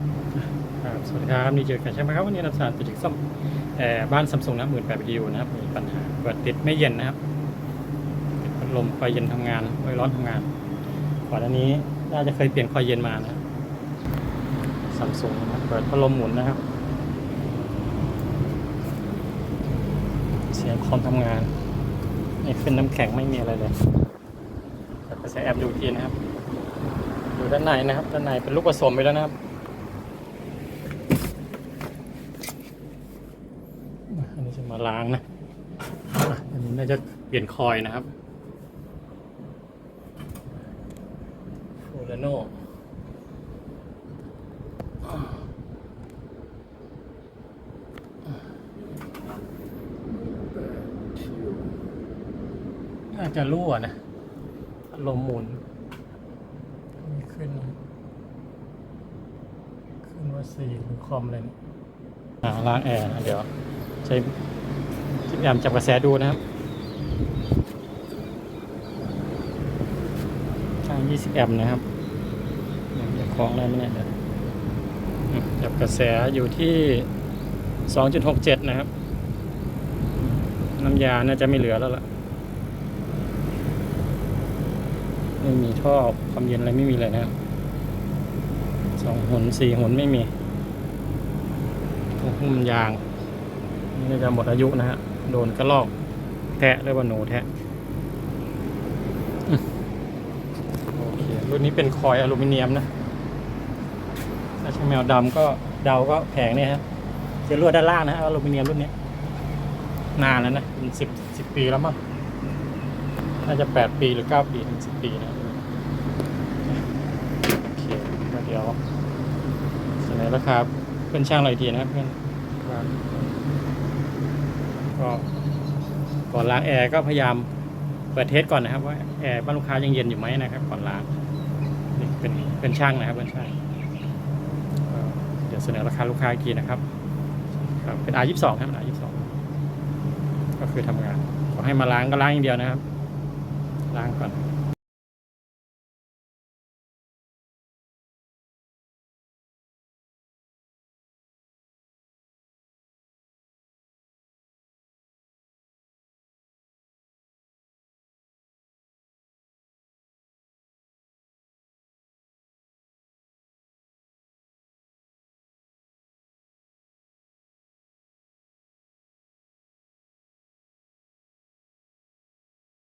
สวัสดีครับนี่เจอกันใช่ไหมครับวันนี้นำสารติดซ่อมบ้านซัมซุงนะหมื่นแปดวิดีโอนะครับมีปัญหาเปิดติดไม่เย็นนะครับติดพัดลมคอยเย็นทำงานคอยร้อนทำงานก่อนอันนี้น่าจะเคยเปลี่ยนคอยเย็นมานะซัมซุงนะเปิดพัดลมหมุนนะครับ เสียงคอมทำงานไม่ขึ้นน้ำแข็งไม่มีอะไรเลยแต่ไปใช้แอปดูทีนะครับ ดูด้านในนะครับด้านในเป็นลูกผสมไปแล้วนะครับ อันนี้จะ มาล้างนะอะอันนี้น่าจะเปลี่ยนคอยนะครับโฟลาโนน่าจะรั่วนะพัดลมหมุนนี่ขึ้น ขึ้นว่าสี่หรือคอมอะไรเนี่ยอ่าล้างแอร์นะเดี๋ยวใช้ จิบแอมจับกระแสดูนะครับข้าง 20 แอมป์นะครับเดี๋ยวคล้องได้ไหมเนี่ยจับกระแสอยู่ที่ 2.67 นะครับ น้ำยาน่าจะไม่เหลือแล้วล่ะ ไม่มีท่อความเย็นอะไรไม่มีเลยนะครับสองหุนสี่หุนไม่มีหุ้มยาง นี่จะหมดอายุนะฮะ โดนกระลอก แทะเรียกว่าหนูแทะโอเครุ่นนี้เป็นคอยอลูมิเนียมนะถ้าใช้แมวดำก็เดาก็แผงเนี่ยฮะจะลวดด้านล่างนะฮะอลูมิเนียมรุ่นนี้นานแล้วนะเป็นสิบสิบปีแล้วมั้งน่าจะแปดปีหรือเก้าปีถึงสิบปีนะโอเคเดี๋ยวเสนอราคาเพื่อนช่างเราอีกทีนะครับเพื่อน ก็ก่อนล้างแอร์ก็พยายามเปิดเทสก่อนนะครับว่าแอร์บ้านลูกค้ายังเย็นอยู่ไหมนะครับก่อนล้างนี่เป็นเป็นช่างนะครับเป็นช่างเดี๋ยวเสนอราคาลูกค้าอีกทีนะครับครับเป็น R22 ครับ R22 ก็คือทำงานขอให้มาล้างก็ล้างอย่างเดียวนะครับ ล้างก่อน